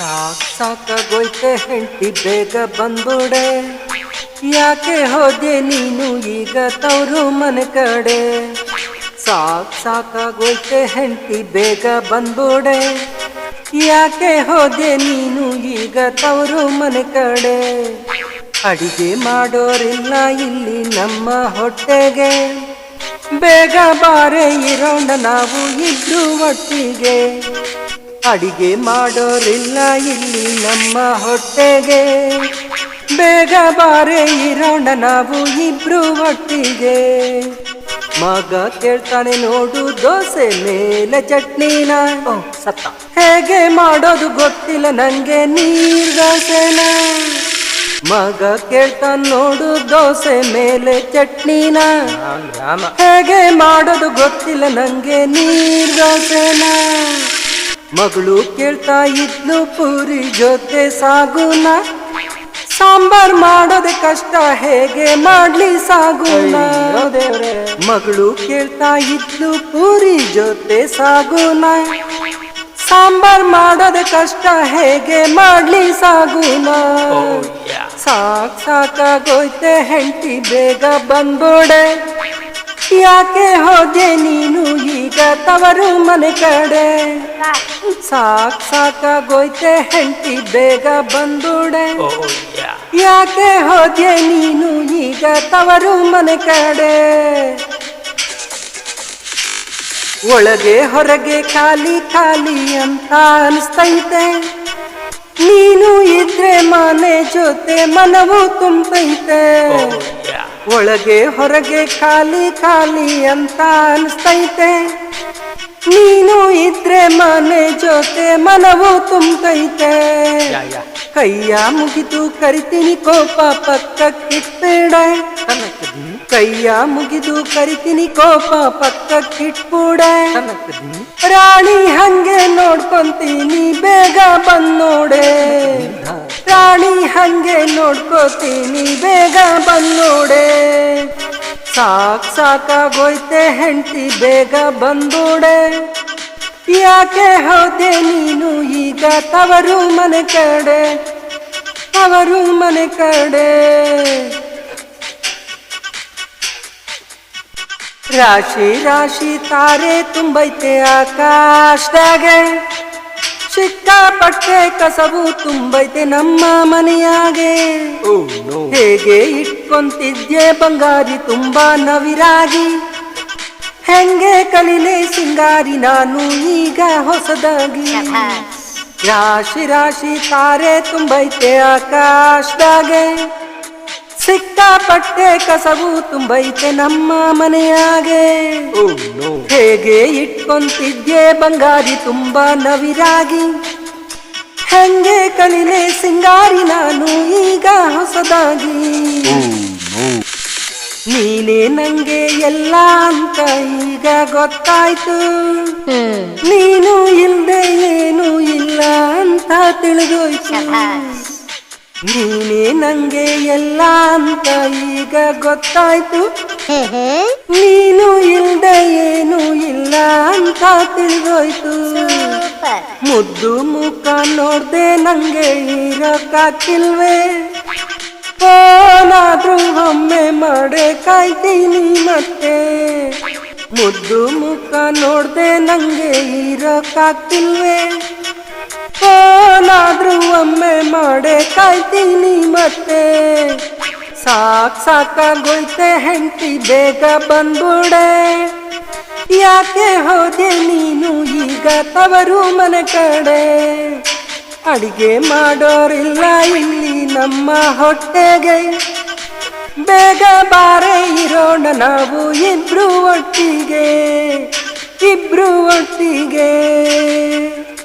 ಸಾಕ್ ಸಾಕಾಗೋಯ್ತೆ ಹೆಂಡತಿ ಬೇಗ ಬಂದ್ಬಿಡೆ. ಯಾಕೆ ಹೋದೆ ನೀನು, ಈಗ ತವರು ಮನೆ ಕಡೆ. ಸಾಕ್ ಸಾಕಾಗೋಯ್ತೆ, ಹೆಂಡತಿ ಬೇಗ ಬಂದ್ಬಿಡೆ. ಯಾಕೆ ಹೋದೆ ನೀನು, ಈಗ ತವರು ಮನೆ ಕಡೆ. ಅಡಿಗೆ ಮಾಡೋರಿಲ್ಲ ಇಲ್ಲಿ ನಮ್ಮ ಹೊಟ್ಟೆಗೆ. ಬೇಗ ಬಾರೆ ಇರೋಣ, ನಾವು ಇಬ್ರು ಒಟ್ಟಿಗೆ. ಅಡಿಗೆ ಮಾಡೋರಿಲ್ಲ ಇಲ್ಲಿ ನಮ್ಮ ಹೊಟ್ಟೆಗೆ. ಬೇಗ ಬಾರೆ ಇರೋಣ ನಾವು ಇಬ್ರು ಒಟ್ಟಿಗೆ. ಮಗ ಕೇಳ್ತಾನೆ ನೋಡು ದೋಸೆ ಮೇಲೆ ಚಟ್ನಿನ ಸತ್ತ. ಹೇಗೆ ಮಾಡೋದು ಗೊತ್ತಿಲ್ಲ ನಂಗೆ ನೀರ್ ದೋಸೆನ ಮಗ ಕೇಳ್ತಾನೆ ನೋಡು ದೋಸೆ ಮೇಲೆ ಚಟ್ನಿನ ಹೇಗೆ ಮಾಡೋದು ಗೊತ್ತಿಲ್ಲ ನಂಗೆ ನೀರ್ ದೋಸೆನ ಮಗಳು ಕೇಳ್ತಾ ಇದ್ಲು ಪೂರಿ ಜೊತೆ ಸಾಗುನ. ಸಾಂಬಾರ್ ಮಾಡೋದೆ ಕಷ್ಟ ಹೇಗೆ ಮಾಡ್ಲಿ ಸಾಗುನ. ಮಗಳು ಕೇಳ್ತಾ ಇದ್ಲು ಪೂರಿ ಜೊತೆ ಸಾಗುನ. ಸಾಂಬಾರ್ ಮಾಡೋದೆ ಕಷ್ಟ ಹೇಗೆ ಮಾಡ್ಲಿ ಸಾಗುನ. ಸಾಕ್ ಸಾಕಾಗೋಯ್ತೆ ಹೆಂಡತಿ ಬೇಗ ಬಂದ್ಬೋಡೆ ಯಾಕೆ ಹೋದೆ ನೀನು ಈಗ ತವರು ಮನೆ ಕಡೆ. ಸಾಕ್ ಸಾಕಾಗೋಯ್ತೆ ಹೆಂಡತಿ ಬೇಗ ಬಂದುಡೆ. ಯಾಕೆ ಹೋದೆ ನೀನು ಈಗ ತವರು ಮನೆ ಕಡೆ. ಒಳಗೆ ಹೊರಗೆ ಖಾಲಿ ಖಾಲಿ ಅಂತ ಅನಿಸ್ತೈತೆ. ನೀನು ಇದ್ರೆ ಮನೆ ಜೊತೆ ಮನವು ತುಂಬೈತೆ ಒಳಗೆ ಹೊರಗೆ ಖಾಲಿ ಖಾಲಿ ಅಂತ ಅನಿಸ್ತೈತೆ. ನೀನು ಇದ್ರೆ ಮನೆ ಜೊತೆ ಮನವು ತುಂಬೈತೆ ಕೈಯ ಮುಗಿದು ಕರಿತೀನಿ ಕೋಪ ಪಕ್ಕಕ್ಕಿಟ್ಬೇಡ. ಕೈಯ ಮುಗಿದು ಕರಿತೀನಿ ಕೋಪ ಪಕ್ಕಕ್ಕಿಟ್ಬಿಡ. ರಾಣಿ ಹಂಗೆ ನೋಡ್ಕೊಂತೀನಿ ಬೇಗ ಬಂದ್ ನೋಡೆ ರಾಣಿ ಹಂಗೆ ನೋಡ್ಕೋತೀನಿ, ಬೇಗ ಬಂದ್ ನೋಡೆ ಸಾಕ್ ಸಾಕಾಗೋಯ್ತೆ ಹೆಂಡತಿ, ಬೇಗ ಬಂದೋಡೆ ಯಾಕೆ ಹೋದೆ ನೀನು ಈಗ ತವರು ಮನೆ ಕಡೆ? ತವರು ಮನೆ ಕಡೆ. ರಾಶಿ ರಾಶಿ, ತಾರೆ ತುಂಬೈತೆ ಆಕಾಶದಾಗೆ. ಸಿಕ್ಕಾಪಟ್ಟೆ ಕಸವು ತುಂಬೈತೆ ನಮ್ಮ ಮನೆಯಾಗೆ. ಹೇಗೆ ಇಟ್ಕೊಂತಿದ್ಯೆ ಬಂಗಾರಿ ತುಂಬಾ ನವಿರಾಗಿ. ಹೆಂಗೆ ಕಲಿಲೆ ಸಿಂಗಾರಿ ನಾನು ಈಗ ಹೊಸದಾಗಿ. ರಾಶಿ ರಾಶಿ ತಾರೆ ತುಂಬೈತೆ ಆಕಾಶದಾಗೆ. ಸಿಕ್ಕಾಪಟ್ಟೆ ಕಸವು ತುಂಬೈತೆ ನಮ್ಮ ಮನೆಯಾಗೆ. ಹೇಗೆ ಇಟ್ಕೊಂತಿದ್ಯೆ ಬಂಗಾರಿ ತುಂಬಾ ನವಿರಾಗಿ. ಹೆಂಗೆ ಕಲಿಲೆ ಸಿಂಗಾರಿ ನಾನು ಈಗ ಹೊಸದಾಗಿ. ನೀನೇ ನಂಗೆ ಎಲ್ಲ ಅಂತ ಈಗ ಗೊತ್ತಾಯ್ತು. ನೀನು ಇಲ್ಲದೆ ಏನು ಇಲ್ಲ ಅಂತ ತಿಳಿದೋಯ್ತು. ನೀನೇ ನಂಗೆ ಎಲ್ಲ ಅಂತ ಈಗ ಗೊತ್ತಾಯ್ತು. ನೀನು ಇಲ್ದೆ ಏನು ಇಲ್ಲ ಅಂತ ತಿಳಿದೋಯ್ತು ಮುದ್ದು ಮುಖ ನೋಡ್ದೆ ನಂಗೆ ಇರಕ್ಕಾಕಿಲ್ವೇ ಫೋನಾದ್ರೂ ಒಮ್ಮೆ ಮಾಡೆ ಕಾಯ್ತೀನಿ ಮತ್ತೆ. ಮುದ್ದು ಮುಖ ನೋಡ್ದೆ ನಂಗೆ ಇರಕ್ಕಾಗ್ತಿಲ್ವೇ? ಏನಾದ್ರೂ ಒಮ್ಮೆ ಮಾಡೆ ಕಾಯ್ತೀನಿ ಮತ್ತೆ. ಸಾಕ್ ಸಾಕಾಗೋಯ್ತೆ ಹೆಂಡತಿ ಬೇಗ ಬಂದ್ಬಿಡೆ. ಯಾಕೆ ಹೋದೆ ನೀನು ಈಗ ತವರು ಮನೆ ಕಡೆ. ಅಡಿಗೆ ಮಾಡೋರಿಲ್ಲ ಇಲ್ಲಿ ನಮ್ಮ ಹೊಟ್ಟೆಗೆ. ಬೇಗ ಬಾರೆ ಇರೋಣ ನಾವು ಇಬ್ರು ಒಟ್ಟಿಗೆ ಇಬ್ರು ಒಟ್ಟಿಗೆ.